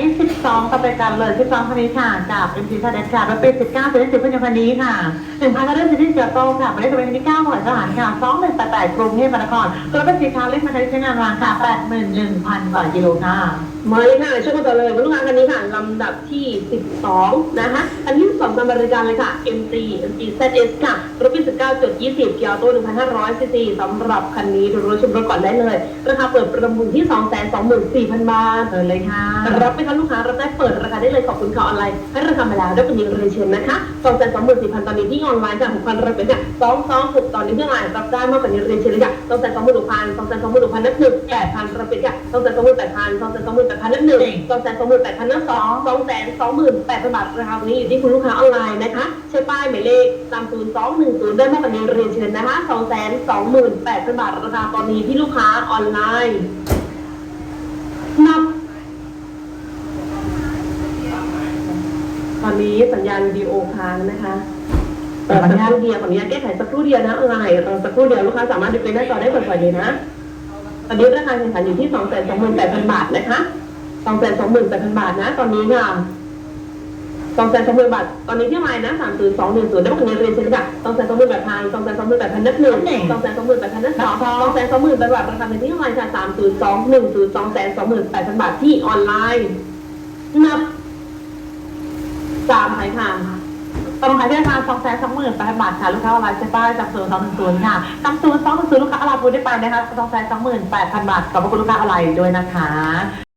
นี้12กับรายการเลย12คันนี้ค่ะจาก MT คาเดนค่ะรถปี19เป็นสิบเป็นคันนี้ค่ะ1พันก็ได้สิทธิเสือโตค่ะหมายเลขทะเบียนคันที่9หมวดทหารค่ะ2188กรุงเทพมหานครรถเป็นสีขาวเลขมาใช้ใช้งานวางค่ะ81,000กว่ากิโลค่ะมาเลยค่ะช่วยกันต่อเลยลูกค้าคันนี้ค่ะลำดับที่ 12 นะคะอันที่12ตามบริการเลยค่ะ MG MG ZS ค่ะรถปี19จุด20เกียร์โต้1,500ซีซีสำหรับคันนี้ดูรถชมรถก่อนได้เลยราคาเปิดประมูลที่ 224,000 บาทเปิดเลยค่ะรับไหมคะลูกค้ารับได้เปิดราคาได้เลยขอบคุณค่ะออนไลน์ให้ราคามาแล้วได้เป็นยิงเรียนเชิญนะคะสองแสนสองหมื่นสี่พันตอนนี้ที่ออนไลน์จากหกพันรับเป็นเนี่ยสองสองหกตอนนี้ที่ออนไลน์รับได้มากกว่านี้เรียนเชิญเลยค่ะสองแสนสองหมื่นหกพันสองแสนสองหมื่นหกพันนับหนึ่งแปดพันรับเป็นค่ะสองแสนสองหมื่นแปดพันสองแสนสองหมื่นแปดพันนับหนึ่งสองแสนสองหมื่นแปดพันนับสองสองแสนสองหมื่นแปดพันบาทราคาวันนี้อยู่ที่คุณลูกค้าออนไลน์นะคะใช้ป้ายหมายเลขตามศูนย์สองหนึ่งศูนย์ได้มากกว่านี้เรียนเชิญนะคะสองแสนสองหมื่นแปดพันบาทราคาตอนนี้ที่ลูกค้าออนไลน์นับ ตอนนี้สัญญาณวิดีโอค้างนะคะเอ่อสัญญาณเดียวขออนุญาตแก้ไขสักครู่เดียวนะอะไรเราสักครู่เดียวลูกค้าสามารถดูไปหน้าจอได้บ่อยๆเลยนะ ตอนนี้ราคาแข่งขันอยู่ที่2 2 8 0 0 0บาทนะคะ2 2 8 0 0 0บาทนะ ตอนนี้ค่ะ2 2 0 0 0บาท ตอนนี้ที่ไมล์นะ3 0 2 1 0ได้มาถึงเรียนเชิญค่ะ2 2 8 0 0 0 2 2 2 8 0 0นับหนึ่ง2 2 2 8 0 0 0นับสอง2 2 2 0 0 0บาทราคาเป็นที่ไมล์ค่ะ3 0 2 1 0 2 2 2 8 0 0บาทที่ออนไลน์นับ สามหายห่างตำหายได้มาสองแสนสองหมื่นแปดบาทค่ะลูกค้าอะไรน์ใช้ป้าจากศูนย์สองหนึ่งศูนย์ค่ะตำศูนย์สองหนึ่งศูนย์ลูกค้าอะไรพูดได้ไปนะคะสองแสนสองหมื่นแปดพันบาทขอบพระคุณลูกค้าอะไรน์ด้วยนะคะ